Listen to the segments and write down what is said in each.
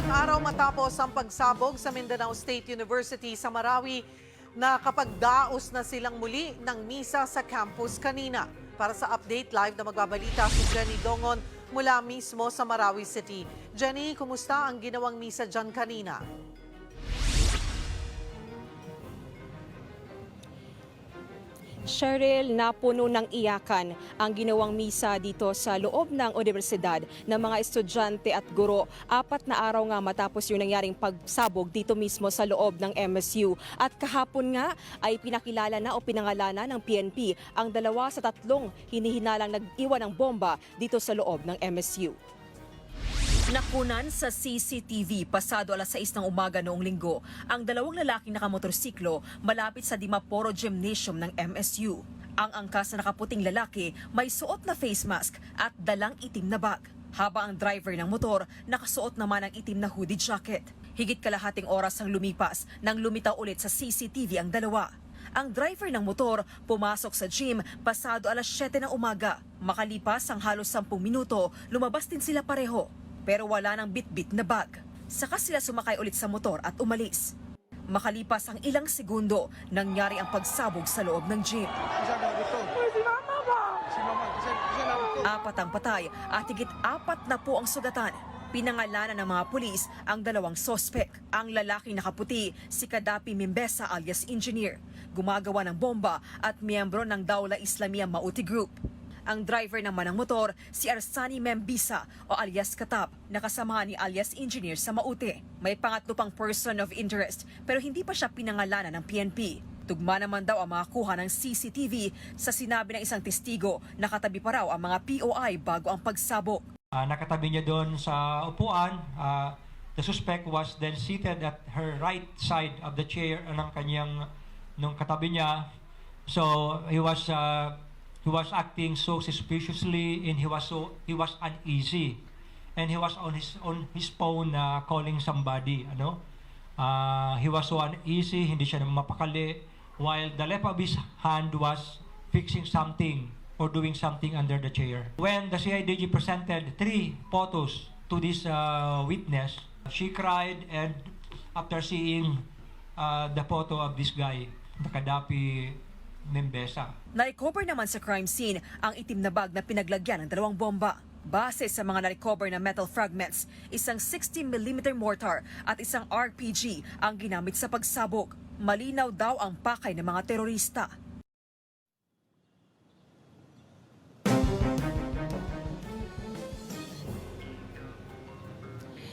Ilang araw matapos ang pagsabog sa Mindanao State University sa Marawi, nakapagdaos na silang muli ng misa sa campus kanina. Para sa update live na magbabalita si Jenny Dongon mula mismo sa Marawi City. Jenny, kumusta ang ginawang misa dyan kanina? Cheryl, napuno ng iyakan ang ginawang misa dito sa loob ng universidad ng mga estudyante at guro. Apat na araw nga matapos yung nangyaring pagsabog dito mismo sa loob ng MSU. At kahapon nga ay pinakilala na o pinangalana ng PNP ang dalawa sa tatlong hinihinalang nag-iwan ng bomba dito sa loob ng MSU. Nakunan sa CCTV pasado alas 6 ng umaga noong linggo ang dalawang lalaking nakamotorsiklo malapit sa Dimaporo Gymnasium ng MSU. Ang angkas na nakaputing lalaki may suot na face mask at dalang itim na bag. Habang ang driver ng motor nakasuot naman ng itim na hoodie jacket. Higit kalahating oras ang lumipas nang lumitaw ulit sa CCTV ang dalawa. Ang driver ng motor pumasok sa gym pasado alas 7 ng umaga. Makalipas ang halos 10 minuto, lumabas din sila pareho pero wala nang bit-bit na bag. Saka sila sumakay ulit sa motor at umalis. Makalipas ang ilang segundo, nangyari ang pagsabog sa loob ng dito. Si mama ba? Si. Apat ang patay at higit apat na po ang sugatan. Pinangalanan ng mga pulis ang dalawang sospek. Ang lalaking nakaputi, si Kadapi Mimbesa alias engineer, gumagawa ng bomba at miyembro ng Daula Islamia Mauti Group. Ang driver naman ng motor, si Arsani Membisa o alias Katap, nakasama ni alias engineer sa Mauti. May pangatlo pang person of interest pero hindi pa siya pinangalanan ng PNP. Tugma naman daw ang mga kuha ng CCTV sa sinabi ng isang testigo na katabi pa raw ang mga POI bago ang pagsabog. Ah, nakatabi niya doon sa upuan. Ah, the suspect was then seated at her right side of the chair ng kanyang nung katabi niya. So he was uh, he was acting so suspiciously and he was so he was uneasy. And he was on his on his phone uh, calling somebody, ano? Ah, he was so uneasy, hindi siya mapakali while the left of his hand was fixing something or doing something under the chair. When the CIDG presented three photos to this uh, witness, she cried and after seeing uh, the photo of this guy, Nakadapi Membesa, Na-recover naman sa crime scene ang itim na bag na pinaglagyan ng dalawang bomba. Base sa mga na-recover na metal fragments, isang 60mm mortar at isang RPG ang ginamit sa pagsabog. Malinaw daw ang pakay ng mga terorista.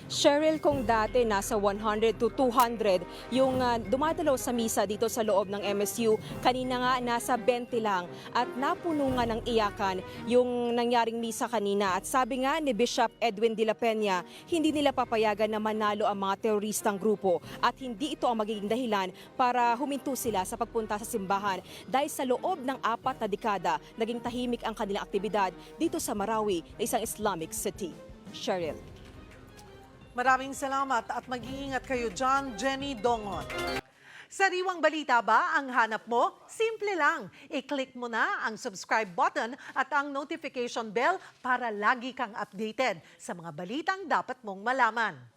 Cheryl, kung dati nasa 100 to 200 yung ah, dumadalaw sa misa dito sa loob ng MSU, kanina nga nasa 20 lang at napuno nga ng iyakan yung nangyaring misa kanina. At sabi nga ni Bishop Edwin de la Peña, hindi nila papayagan na manalo ang mga teroristang grupo at hindi ito ang magiging dahilan para huminto sila sa pagpunta sa simbahan dahil sa loob ng apat na dekada, naging tahimik ang kanilang aktibidad dito sa Marawi isang Islamic city. Cheryl. Maraming salamat at mag-iingat kayo dyan, Jenny Dongon. Sariwang balita ba ang hanap mo? Simple lang. I-click mo na ang subscribe button at ang notification bell para lagi kang updated sa mga balitang dapat mong malaman.